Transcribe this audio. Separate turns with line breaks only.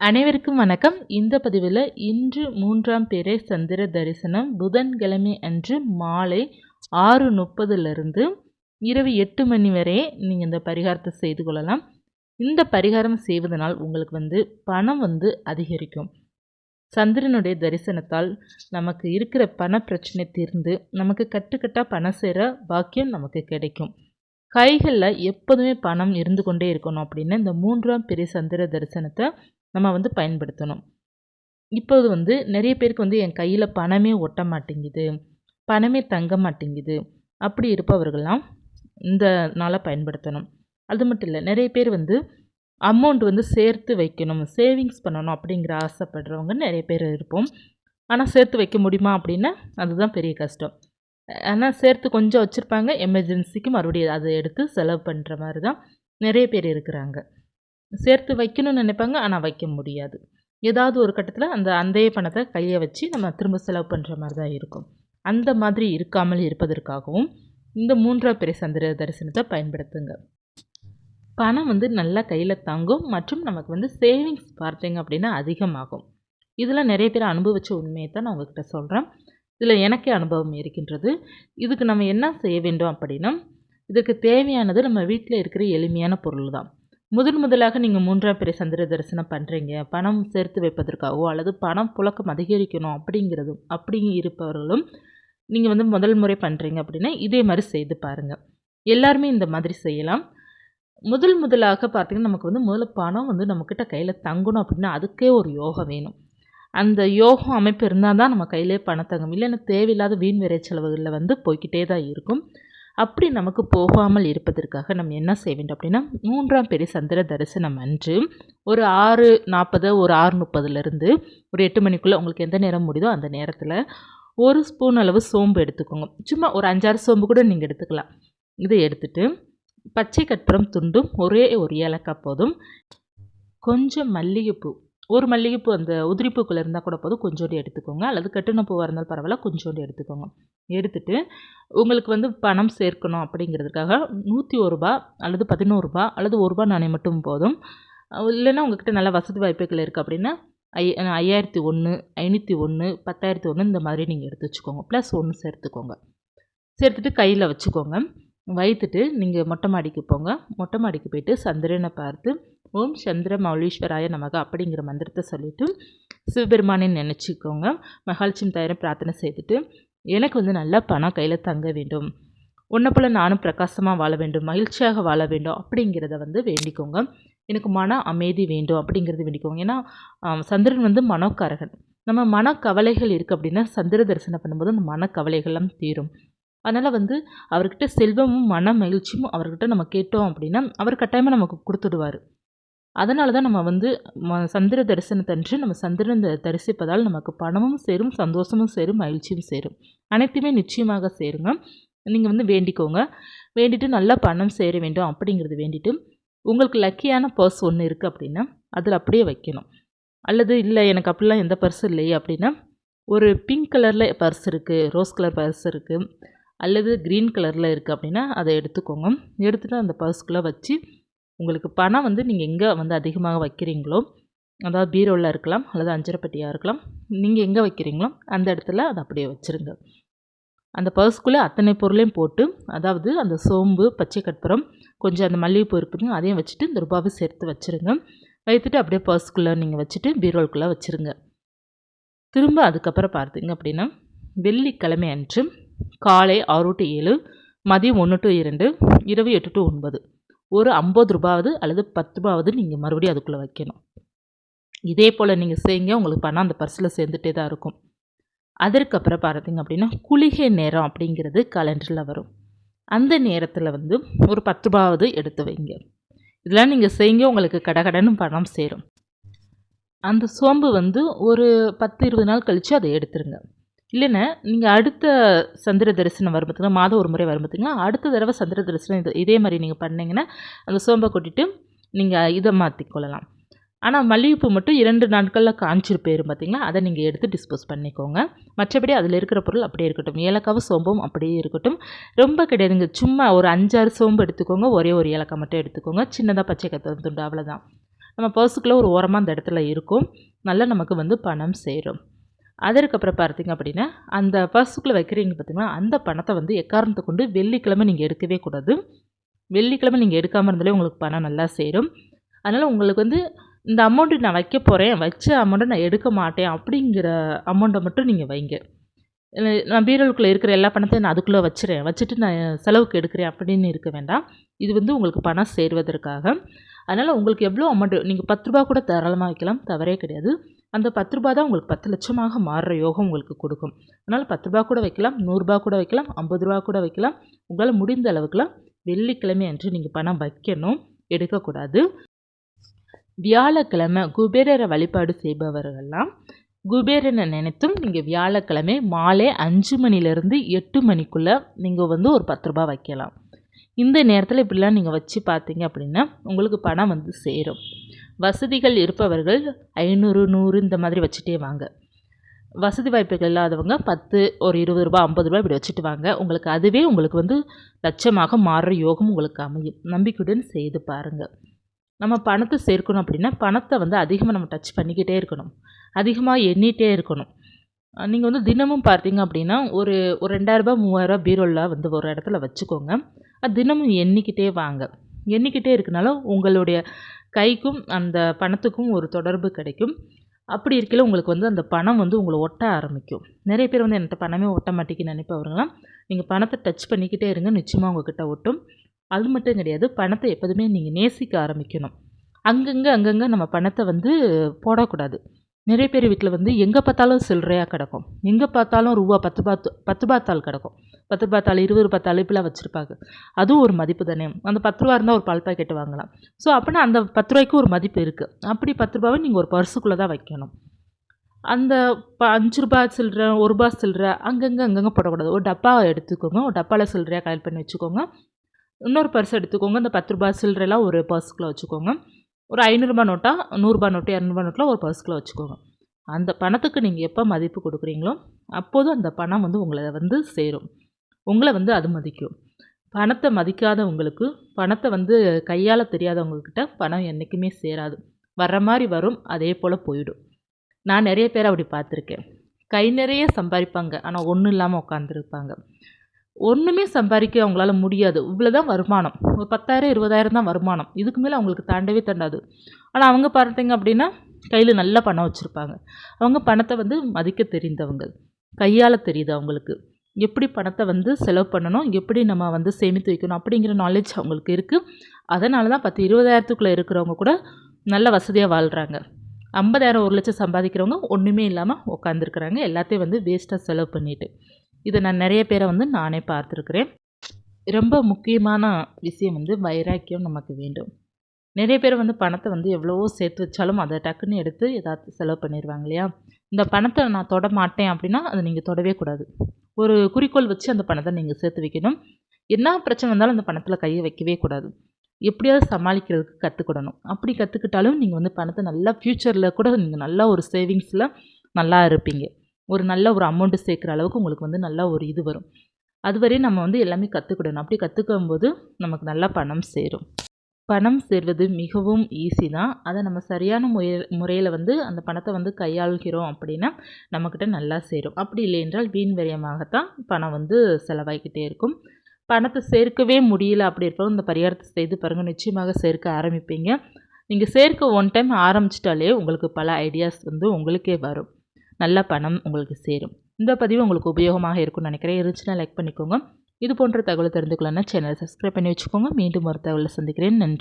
அனைவருக்கும் வணக்கம். இந்த பதிவில் இன்று மூன்றாம் பேரே சந்திர தரிசனம். புதன்கிழமை அன்று மாலை ஆறு முப்பதுலேருந்து இரவு எட்டு மணி வரை நீங்கள் இந்த பரிகாரத்தை செய்து கொள்ளலாம். இந்த பரிகாரம் செய்வதனால் உங்களுக்கு வந்து பணம் வந்து அதிகரிக்கும். சந்திரனுடைய தரிசனத்தால் நமக்கு இருக்கிற பண பிரச்சனை தீர்ந்து நமக்கு கட்டுக்கட்டாக பணம் சேர பாக்கியம் நமக்கு கிடைக்கும். கைகளில் எப்போதுமே பணம் இருந்து கொண்டே இருக்கணும் அப்படின்னு இந்த மூன்றாம் பெரிய சந்திர தரிசனத்தை நம்ம வந்து பயன்படுத்தணும். இப்போது வந்து நிறைய பேருக்கு வந்து என் கையில் பணமே ஒட்ட மாட்டேங்குது பணமே தங்க மாட்டேங்குது அப்படி இருப்பவர்கள்லாம் இந்த நாளை பயன்படுத்தணும். அது மட்டும் இல்லை நிறைய பேர் வந்து அமௌண்ட் வந்து சேர்த்து வைக்கணும் சேவிங்ஸ் பண்ணணும் அப்படிங்கிற ஆசைப்படுறவங்க நிறைய பேர் இருப்போம். ஆனால் சேர்த்து வைக்க முடியுமா அப்படின்னா அதுதான் பெரிய கஷ்டம். ஆனால் சேர்த்து கொஞ்சம் வச்சுருப்பாங்க. எமர்ஜென்சிக்கு மறுபடியும் அதை எடுத்து செலவு பண்ணுற மாதிரி தான் நிறைய பேர் இருக்கிறாங்க. சேர்த்து வைக்கணும்னு நினைப்பாங்க. ஆனால் வைக்க முடியாது. ஏதாவது ஒரு கட்டத்தில் அந்த அந்தைய பணத்தை கையை வச்சு நம்ம திரும்ப செலவு பண்ணுற மாதிரி தான் இருக்கும். அந்த மாதிரி இருக்காமல் இருப்பதற்காகவும் இந்த மூன்றாம் பிறை சந்திர தரிசனத்தை பயன்படுத்துங்க. பணம் வந்து நல்லா கையில் தங்கும். மற்றும் நமக்கு வந்து சேவிங்ஸ் பார்த்தீங்க அப்படின்னா அதிகமாகும். இதில் நிறைய பேர் அனுபவித்த உண்மையை தான் நான் உங்ககிட்ட சொல்கிறேன் இதில் எனக்கே அனுபவம் இருக்கின்றது. இதுக்கு நம்ம என்ன செய்ய வேண்டும் அப்படின்னா இதுக்கு தேவையானது நம்ம வீட்டில் இருக்கிற எளிமையான பொருள் தான் முதன் முதலாக நீங்கள் மூன்றாம் பிறை சந்திர தரிசனம் பண்ணுறீங்க பணம் சேர்த்து வைப்பதற்காகவோ அல்லது பணம் புழக்கம் அதிகரிக்கணும் அப்படிங்கிறதும் அப்படி இருப்பவர்களும் நீங்கள் வந்து முதல் முறை பண்ணுறீங்க அப்படின்னா இதே மாதிரி செய்து பாருங்கள் எல்லாருமே இந்த மாதிரி செய்யலாம். முதல் முதலாக பார்த்திங்கன்னா நமக்கு வந்து முதல்ல பணம் வந்து நம்மக்கிட்ட கையில் தங்கணும் அப்படின்னா அதுக்கே ஒரு யோகம் வேணும். அந்த யோகம் அமைப்பு இருந்தால் தான் நம்ம கையிலே பணத்தங்கும் இல்லைன்னா தேவையில்லாத வீண் விரை செலவுகளில் வந்து போய்கிட்டே தான் இருக்கும். அப்படி நமக்கு போகாமல் இருப்பதற்காக நம்ம என்ன செய்ய வேண்டும் அப்படின்னா மூன்றாம் பெரிய சந்திர தரிசனம் அன்று ஒரு ஆறு நாற்பது ஒரு ஆறு முப்பதுலேருந்து ஒரு எட்டு மணிக்குள்ளே உங்களுக்கு எந்த நேரம் முடியுதோ அந்த நேரத்தில் ஒரு ஸ்பூன் அளவு சோம்பு எடுத்துக்கோங்க. சும்மா ஒரு அஞ்சாறு சோம்பு கூட நீங்கள் எடுத்துக்கலாம். இதை எடுத்துட்டு பச்சை கற்பூரம் துண்டும் ஒரே ஒரு ஏலக்காய் போதும். கொஞ்சம் மல்லிகைப்பூ ஒரு மல்லிகைப்பூ அந்த உதிரிப்பூக்கள் இருந்தால் கூட போதும் கொஞ்சோண்டு எடுத்துக்கோங்க. அல்லது கட்டுன பூவாக இருந்தாலும் பரவாயில்ல கொஞ்சோண்டு எடுத்துக்கோங்க. எடுத்துட்டு உங்களுக்கு வந்து பணம் சேர்க்கணும் அப்படிங்கிறதுக்காக நூற்றி ஒரு ரூபா அல்லது பதினோருபா அல்லது ஒரு ரூபா நாணயம் மட்டும் போதும். இல்லைன்னா உங்ககிட்ட நல்ல வசதி வாய்ப்புகள் இருக்குது அப்படின்னா ஐ ஐயாயிரத்தி ஒன்று ஐநூற்றி ஒன்று பத்தாயிரத்தி ஒன்று இந்த மாதிரி நீங்கள் எடுத்து வச்சுக்கோங்க. ப்ளஸ் ஒன்று சேர்த்துக்கோங்க. சேர்த்துட்டு கையில் வச்சுக்கோங்க. வைத்துட்டு நீங்கள் மொட்டை மாடிக்கு போங்க. மொட்டை மாடிக்கு போயிட்டு சந்திரனை பார்த்து ஓம் சந்திர மௌலீஸ்வராய நமக அப்படிங்கிற மந்திரத்தை சொல்லிவிட்டு சிவபெருமானை நினச்சிக்கோங்க. மகாலட்சுமி தயாரை பிரார்த்தனை செய்துட்டு எனக்கு வந்து நல்லா பணம் கையில் தங்க வேண்டும். உன்னை போல் நானும் பிரகாசமாக வாழ வேண்டும் மகிழ்ச்சியாக வாழ வேண்டும் அப்படிங்கிறத வந்து வேண்டிக்கோங்க. எனக்கு மன அமைதி வேண்டும் அப்படிங்கிறது வேண்டிக்கோங்க. ஏன்னா சந்திரன் வந்து மனோக்காரகன். நம்ம மனக்கவலைகள் இருக்குது அப்படின்னா சந்திர தரிசனம் பண்ணும்போது அந்த மனக்கவலைகள்லாம் தீரும். அதனால் வந்து அவர்கிட்ட செல்வமும் மன மகிழ்ச்சியும் அவர்கிட்ட நம்ம கேட்டோம் அப்படின்னா அவர் கட்டாயமாக நமக்கு கொடுத்துடுவார். அதனால தான் நம்ம வந்து ம சந்திர தரிசனத்தன்று நம்ம சந்திரன் தரிசிப்பதால் நமக்கு பணமும் சேரும் சந்தோஷமும் சேரும் மகிழ்ச்சியும் சேரும். அனைத்துமே நிச்சயமாக சேருங்க. நீங்கள் வந்து வேண்டிக்கோங்க. வேண்டிட்டு நல்லா பணம் சேர வேண்டும் அப்படிங்கிறது வேண்டிட்டு உங்களுக்கு லக்கியான பர்ஸ் ஒன்று இருக்குது அப்படின்னா அதில் அப்படியே வைக்கணும். அல்லது இல்லை எனக்கு அப்படிலாம் எந்த பர்ஸ் இல்லையே அப்படின்னா ஒரு பிங்க் கலரில் பர்ஸ் இருக்குது ரோஸ் கலர் பர்ஸ் இருக்குது அல்லது க்ரீன் கலரில் இருக்குது அப்படின்னா அதை எடுத்துக்கோங்க. எடுத்துகிட்டு அந்த பர்ஸ்குள்ளே வச்சு உங்களுக்கு பணம் வந்து நீங்கள் எங்கே வந்து அதிகமாக வைக்கிறீங்களோ அதாவது பீரோவில் இருக்கலாம் அல்லது அஞ்சரைப்பட்டியாக இருக்கலாம் நீங்கள் எங்கே வைக்கிறீங்களோ அந்த இடத்துல அதை அப்படியே வச்சுருங்க. அந்த பர்ஸ்க்குள்ளே அத்தனை பொருளையும் போட்டு அதாவது அந்த சோம்பு பச்சை கற்பூரம் கொஞ்சம் அந்த மல்லிகைப்பூ இருக்குதுங்க அதையும் வச்சுட்டு இந்த ரூபாவை சேர்த்து வச்சுருங்க. வைத்துட்டு அப்படியே பர்ஸ்குள்ளே நீங்கள் வச்சுட்டு பீரோலுக்குள்ளே வச்சுருங்க. திரும்ப அதுக்கப்புறம் பார்த்தீங்க அப்படின்னா வெள்ளிக்கிழமை அன்று காலை ஆறு டு ஏழு மதியம் ஒன்று டு இரண்டு இரவு எட்டு டு ஒன்பது. ஒரு ஐம்பது ரூபாவது அல்லது பத்து ரூபாவது நீங்கள் மறுபடியும் அதுக்குள்ளே வைக்கணும். இதே போல் நீங்கள் செய்யுங்க உங்களுக்கு பணம் அந்த பர்ஸில் சேர்ந்துட்டே தான் இருக்கும். அதற்கப்புறம் பார்த்தீங்க அப்படின்னா குளிகை நேரம் அப்படிங்கிறது கலண்டரில் வரும். அந்த நேரத்தில் வந்து ஒரு பத்து ரூபாவது எடுத்து வைங்க. இதெல்லாம் நீங்கள் செய்யுங்க உங்களுக்கு கடகடன்னு பணம் சேரும். அந்த சோம்பு வந்து ஒரு பத்து இருபது நாள் கழித்து அதை எடுத்துருங்க. இல்லைன்னா நீங்கள் அடுத்த சந்திர தரிசனம் வரும் பார்த்திங்கன்னா மாதம் ஒரு முறை வரும் பார்த்திங்கன்னா அடுத்த தடவை சந்திர தரிசனம் இது இதே மாதிரி நீங்கள் பண்ணிங்கன்னா அந்த சோம்பை கொட்டிட்டு நீங்கள் இதை மாற்றிக்கொள்ளலாம் ஆனால் மல்லிகைப்பூ மட்டும் இரண்டு நாட்களில் காஞ்சிரு போயிரும் பார்த்திங்களா அதை நீங்கள் எடுத்து டிஸ்போஸ் பண்ணிக்கோங்க. மற்றபடி அதில் இருக்கிற பொருள் அப்படியே இருக்கட்டும். ஏலக்காவும் சோம்பும் அப்படியே இருக்கட்டும். ரொம்ப கிடையாதுங்க. சும்மா ஒரு அஞ்சாறு சோம்பு எடுத்துக்கோங்க. ஒரே ஒரு ஏலக்காய் மட்டும் எடுத்துக்கோங்க. சின்னதாக பச்சை கத்தம் துண்டு அவ்வளோதான் நம்ம பர்ஸுக்குள்ளே ஒரு ஓரமாக அந்த இடத்துல இருக்கும். நல்லா நமக்கு வந்து பணம் சேரும். அதற்கப்புறம் பார்த்தீங்க அப்படின்னா அந்த பர்ஸுக்குள்ளே வைக்கிறீங்க பார்த்தீங்கன்னா அந்த பணத்தை வந்து எக்காரணத்தை கொண்டு வெள்ளிக்கிழமை நீங்கள் எடுக்கவே கூடாது. வெள்ளிக்கிழமை நீங்கள் எடுக்காமல் இருந்தாலே உங்களுக்கு பணம் நல்லா சேரும். அதனால் உங்களுக்கு வந்து இந்த அமௌண்ட்டு நான் வைக்க போகிறேன் வச்ச அமௌண்ட்டை நான் எடுக்க மாட்டேன் அப்படிங்கிற அமௌண்ட்டை மட்டும் நீங்கள் வைங்க. நான் பீரோலுக்குள்ளே இருக்கிற எல்லா பணத்தையும் நான் அதுக்குள்ளே வச்சுறேன். வச்சுட்டு நான் செலவுக்கு எடுக்கிறேன் அப்படின்னு இருக்க வேண்டாம். இது வந்து உங்களுக்கு பணம் சேருவதற்காக. அதனால் உங்களுக்கு எவ்வளோ அமௌண்ட்டு நீங்கள் பத்து ரூபா கூட தாராளமாக வைக்கலாம் தவறே கிடையாது. அந்த பத்து ரூபா தான் உங்களுக்கு பத்து லட்சமாக மாறுற யோகம் உங்களுக்கு கொடுக்கும். அதனால் பத்து ரூபா கூட வைக்கலாம் நூறுரூபா கூட வைக்கலாம் ஐம்பது ரூபா கூட வைக்கலாம். உங்களால் முடிந்த அளவுக்குலாம் வெள்ளிக்கிழமை அன்று நீங்கள் பணம் வைக்கணும். எடுக்கக்கூடாது வியாழக்கிழமை குபேரரை வழிபாடு செய்பவர்கள்லாம் குபேரனை நினைத்தும் நீங்கள் வியாழக்கிழமை மாலை அஞ்சு மணிலேருந்து எட்டு மணிக்குள்ளே நீங்கள் வந்து ஒரு பத்து ரூபா வைக்கலாம். இந்த நேரத்தில் இப்படிலாம் நீங்கள் வச்சு பார்த்தீங்க அப்படின்னா உங்களுக்கு பணம் வந்து சேரும். வசதிகள் இருப்பவர்கள் ஐநூறு நூறு இந்த மாதிரி வச்சுட்டே வாங்க. வசதி வாய்ப்புகள் இல்லாதவங்க பத்து ஒரு இருபது ரூபா ஐம்பது ரூபா இப்படி வச்சுட்டு வாங்க. உங்களுக்கு அதுவே உங்களுக்கு வந்து லட்சமாக மாறுற யோகம் உங்களுக்கு அமையும். நம்பிக்கையுடன் செய்து பாருங்கள் நம்ம பணத்தை சேர்க்கணும் அப்படின்னா பணத்தை வந்து அதிகமாக நம்ம டச் பண்ணிக்கிட்டே இருக்கணும். அதிகமாக எண்ணிகிட்டே இருக்கணும். நீங்கள் வந்து தினமும் பார்த்தீங்க அப்படின்னா ஒரு ஒரு ரெண்டாயிரரூபா மூவாயிரரூபா பீரோலாக வந்து ஒரு இடத்துல வச்சுக்கோங்க. அது தினமும் எண்ணிக்கிட்டே வாங்க. எண்ணிக்கிட்டே இருக்கனால உங்களுடைய கைக்கும் அந்த பணத்துக்கும் ஒரு தொடர்பு கிடைக்கும். அப்படி இருக்கையில் உங்களுக்கு வந்து அந்த பணம் வந்து உங்களை ஒட்ட ஆரம்பிக்கும். நிறைய பேர் வந்து என்கிட்ட பணமே ஒட்ட மாட்டேங்குன்னு நினைப்பவங்களாம் நீங்கள் பணத்தை டச் பண்ணிக்கிட்டே இருங்க. நிச்சயமாக உங்ககிட்ட ஒட்டும். அது மட்டும் கிடையாது பணத்தை எப்போதுமே நீங்கள் நேசிக்க ஆரம்பிக்கணும். அங்கங்கே அங்கங்கே நம்ம பணத்தை வந்து போடக்கூடாது. நிறைய பேர் வீட்டில் வந்து எங்கே பார்த்தாலும் சில்லறையாக கிடக்கும். எங்கே பார்த்தாலும் ரூபா பத்து பாத்து பத்து பார்த்தால் கிடக்கும். பத்து பார்த்தாலும் இருபது பத்தாள் இப்படிலாம் வச்சுருப்பாங்க. அதுவும் ஒரு மதிப்பு தானே. அந்த பத்து ரூபா இருந்தால் ஒரு பால் பாக்கெட் வாங்கலாம். ஸோ அப்படின்னா அந்த பத்து ரூபாய்க்கு ஒரு மதிப்பு இருக்குது அப்படி பத்து ரூபாவை நீங்கள் ஒரு பர்சுக்குள்ளே தான் வைக்கணும். அந்த ப அஞ்சு ரூபா சில்லற ஒரு ரூபா சில்லற அங்கங்கே அங்கங்கே போடக்கூடாது. ஒரு டப்பாவை எடுத்துக்கோங்க. ஒரு டப்பாவில் சில்லறையாக கலெக்ட் பண்ணி வச்சுக்கோங்க. இன்னொரு பர்ஸ் எடுத்துக்கோங்க. அந்த பத்து ரூபா சில்லறைலாம் ஒரு பர்ஸுக்குள்ளே வச்சுக்கோங்க. ஒரு ஐநூறுரூபா நோட்டா நூறுரூபா நோட்டு இரநூறுபா நோட்டில் ஒரு பர்ஸுக்குள்ளே வச்சுக்கோங்க. அந்த பணத்துக்கு நீங்கள் எப்போ மதிப்பு கொடுக்குறீங்களோ அப்போதும் அந்த பணம் வந்து உங்களை வந்து சேரும். உங்களை வந்து அது மதிக்கும். பணத்தை மதிக்காதவங்களுக்கு பணத்தை வந்து கையால் தெரியாதவங்கக்கிட்ட பணம் என்றைக்குமே சேராது. வர்ற மாதிரி வரும் அதே போல் போயிடும். நான் நிறைய பேர் அப்படி பார்த்துருக்கேன். கை நிறைய சம்பாதிப்பாங்க ஆனால் ஒன்றும் இல்லாமல் உட்காந்துருப்பாங்க ஒன்றுமே சம்பாதிக்க அவங்களால முடியாது. இவ்வளோ தான் வருமானம். ஒரு பத்தாயிரம் இருபதாயிரம் தான் வருமானம். இதுக்கு மேலே அவங்களுக்கு தாண்டவே தாண்டாது. ஆனால் அவங்க பார்த்தீங்க அப்படின்னா கையில் நல்ல பணம் வச்சுருப்பாங்க. அவங்க பணத்தை வந்து மதிக்க தெரிந்தவங்க கையால் தெரியுது அவங்களுக்கு. எப்படி பணத்தை வந்து செலவு பண்ணணும் எப்படி நம்ம வந்து சேமித்து வைக்கணும் அப்படிங்கிற நாலேஜ் அவங்களுக்கு இருக்குது அதனால தான் பத்து இருபதாயிரத்துக்குள்ளே இருக்கிறவங்க கூட நல்ல வசதியாக வாழ்கிறாங்க ஐம்பதாயிரம் ஒரு லட்சம் சம்பாதிக்கிறவங்க ஒன்றுமே இல்லாமல் உட்காந்துருக்குறாங்க எல்லாத்தையும் வந்து வேஸ்ட்டாக செலவு பண்ணிவிட்டு இதை நான் நிறைய பேரை வந்து நானே பார்த்துருக்குறேன். ரொம்ப முக்கியமான விஷயம் வந்து வைராக்கியம் நமக்கு வேண்டும். நிறைய பேர் வந்து பணத்தை வந்து எவ்வளவோ சேர்த்து வச்சாலும் அதை டக்குன்னு எடுத்து ஏதாவது செலவு பண்ணிடுவாங்க இல்லையா? இந்த பணத்தை நான் தொட மாட்டேன் அப்படின்னா அதை நீங்கள் தொடவே கூடாது. ஒரு குறிக்கோள் வச்சு அந்த பணத்தை நீங்கள் சேர்த்து வைக்கணும். என்ன பிரச்சனை வந்தாலும் அந்த பணத்தில் கையை வைக்கவே கூடாது. எப்படியாவது சமாளிக்கிறதுக்கு கற்றுக்கிடணும் அப்படி கற்றுக்கிட்டாலும் நீங்கள் வந்து பணத்தை நல்லா ஃப்யூச்சரில் கூட நீங்கள் நல்லா ஒரு சேவிங்ஸில் நல்லா இருப்பீங்க. ஒரு நல்ல ஒரு அமௌண்ட்டு சேர்க்குற அளவுக்கு உங்களுக்கு வந்து நல்லா ஒரு இது வரும். அதுவரையும் நம்ம வந்து எல்லாமே கற்றுக்கிடணும் அப்படி கற்றுக்கும் போது நமக்கு நல்லா பணம் சேரும். பணம் சேர்வது மிகவும் ஈஸி தான். அதை நம்ம சரியான முய முறையில் வந்து அந்த பணத்தை வந்து கையாள்கிறோம் அப்படின்னா நம்மக்கிட்ட நல்லா சேரும். அப்படி இல்லை என்றால் வீண் விரயமாகத்தான் பணம் வந்து செலவாகிக்கிட்டே இருக்கும். பணத்தை சேர்க்கவே முடியல அப்படி இருப்போம் இந்த பரிகாரத்தை செய்து பாருங்கள் நிச்சயமாக சேர்க்க ஆரம்பிப்பீங்க. நீங்கள் சேர்க்க ஒன் டைம் ஆரம்பிச்சிட்டாலே உங்களுக்கு பல ஐடியாஸ் வந்து உங்களுக்கே வரும். நல்ல பணம் உங்களுக்கு சேரும். இந்த பதிவு உங்களுக்கு உபயோகமாக இருக்கும்னு நினைக்கிறேன். இருந்துச்சுன்னா லைக் பண்ணிக்கோங்க. இது போன்ற தகவல் தெரிந்துக்கலாம்னா சேனலை சப்ஸ்கிரைப் பண்ணி வச்சுக்கோங்க. மீண்டும் ஒரு தகவலை சந்திக்கிறேன். நன்றி.